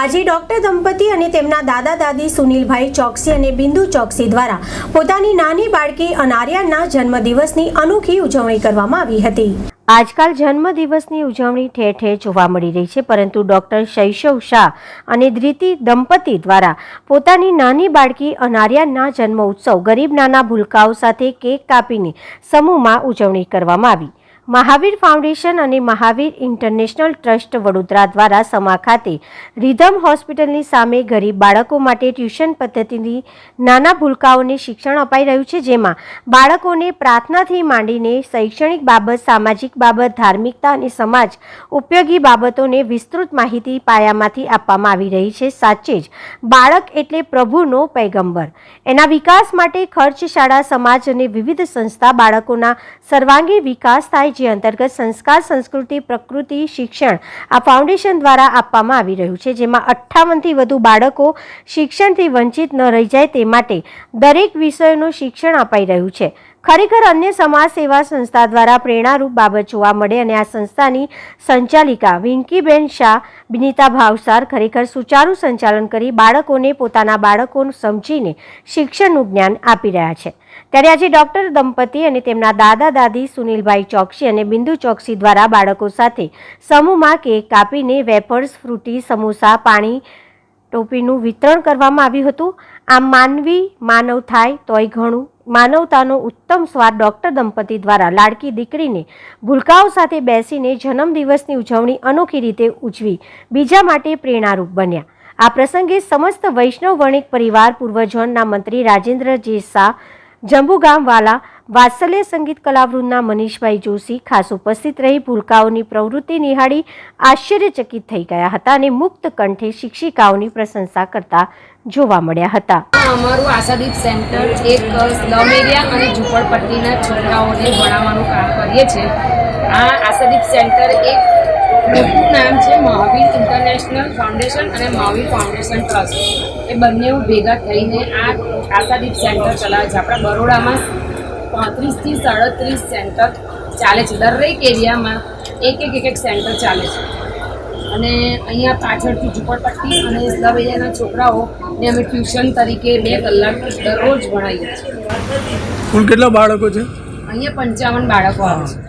આજે ડોક્ટર દંપતી અને તેમના દાદા દાદી સુનિલભાઈ ચોકસી અને બિંદુ ચોકસી દ્વારા પોતાની નાની બાળકી અનાર્યાના જન્મદિવસની અનોખી ઉજવણી કરવામાં આવી હતી. આજકાલ જન્મદિવસની ઉજવણી ઠેર ઠેર જોવા મળી રહી છે, પરંતુ ડોક્ટર શૈશવ શાહ અને ધ્રિતિ દંપતી દ્વારા પોતાની નાની બાળકી અનાર્યાના જન્મ ઉત્સવ ગરીબ નાના ભૂલકાઓ સાથે કેક કાપીને સમૂહમાં ઉજવણી કરવામાં આવી. મહાવીર ફાઉન્ડેશન અને મહાવીર ઇન્ટરનેશનલ ટ્રસ્ટ વડોદરા દ્વારા સમા ખાતે રિધમ હોસ્પિટલની સામે ગરીબ બાળકો માટે ટ્યુશન પદ્ધતિની નાના ભૂલકાઓને શિક્ષણ અપાઈ રહ્યું છે, જેમાં બાળકોને પ્રાર્થનાથી માંડીને શૈક્ષણિક બાબત, સામાજિક બાબત, ધાર્મિકતા અને સમાજ ઉપયોગી બાબતોને વિસ્તૃત માહિતી પાયામાંથી આપવામાં આવી રહી છે. સાચે જ, બાળક એટલે પ્રભુનો પૈગંબર. એના વિકાસ માટે ખર્ચ શાળા સમાજ અને વિવિધ સંસ્થા બાળકોના સર્વાંગી વિકાસ થાય જે અંતર્ગત સંસ્કાર, સંસ્કૃતિ, પ્રકૃતિ, શિક્ષણ આ ફાઉન્ડેશન દ્વારા આપવામાં આવી રહ્યું છે, જેમાં અઠ્ઠાવનથી વધુ બાળકો શિક્ષણથી વંચિત ન રહી જાય તે માટે દરેક વિષયોનું શિક્ષણ અપાઈ રહ્યું છે. ખરેખર અન્ય સમાજ સેવા સંસ્થા દ્વારા પ્રેરણારૂપ બાબત જોવા મળે અને આ સંસ્થાની સંચાલિકા વિંકીબેન શાહ, બિનિતા ભાવસાર ખરેખર સુચારું સંચાલન કરી બાળકોને પોતાના બાળકોનું સમજીને શિક્ષણનું જ્ઞાન આપી રહ્યા છે. ત્યારે આજે ડોક્ટર દંપતી અને તેમના દાદા દાદી સુનિલભાઈ ચોકસી અને બિંદુ ચોકસી દ્વારા બાળકો સાથે સમૂહમાં કેક કાપીને વેફર્સ, ફ્રૂટી, સમોસા, પાણી, ટોપીનું વિતરણ કરવામાં આવ્યું હતું. આમ માનવી માનવ થાય તોય ઘણું માનવતાનો ઉત્તમ સ્વાદ ડોક્ટર દંપતી દ્વારા લાડકી દીકરીને ભૂલકાઓ સાથે બેસીને જન્મદિવસની ઉજવણી અનોખી રીતે ઉજવી, બીજા માટે પ્રેરણારૂપ બન્યા. આ પ્રસંગે સમસ્ત વૈષ્ણવ વર્ણિક પરિવાર પૂર્વજોનના મંત્રી રાજેન્દ્ર જે શાહ, જંબુગામવાલા વાત્સલ્ય સંગીત કલાવૃંદના મનીષભાઈ જોશી ખાસ ઉપસ્થિત રહી ભૂલકાઓની પ્રવૃત્તિ નિહાળી આશ્ચર્યચકિત થઈ ગયા હતા અને મુક્ત કંઠે શિક્ષિકાઓની પ્રશંસા કરતા જોવા મળ્યા હતા. અમારું આશાદીપ સેન્ટર એક સ્લમ એરિયા અને ઝૂંપડપટ્ટીના છોકરાઓને ભણાવવાનું કામ કરીએ છીએ આ આશાદીપ સેન્ટર એક મોટું નામ છે મહાવીર ઇન્ટરનેશનલ ફાઉન્ડેશન અને મહાવીર ફાઉન્ડેશન ટ્રસ્ટ. એ બંને ભેગા થઈને આ આશાદીપ સેન્ટર ચલાવે છે. આપણા બરોડામાં પાંત્રીસથી સાડત્રીસ સેન્ટર ચાલે છે. દરેક એરિયામાં એક એક એક એક સેન્ટર ચાલે છે. અને અહીંયા પાછળથી ઝૂંપડપટ્ટી અને સ્લબ એરિયાના છોકરાઓને અમે ટ્યુશન તરીકે બે કલાક દરરોજ ભણાવીએ છીએ. કુલ કેટલા બાળકો છે? અહીંયા પંચાવન બાળકો આવે છે.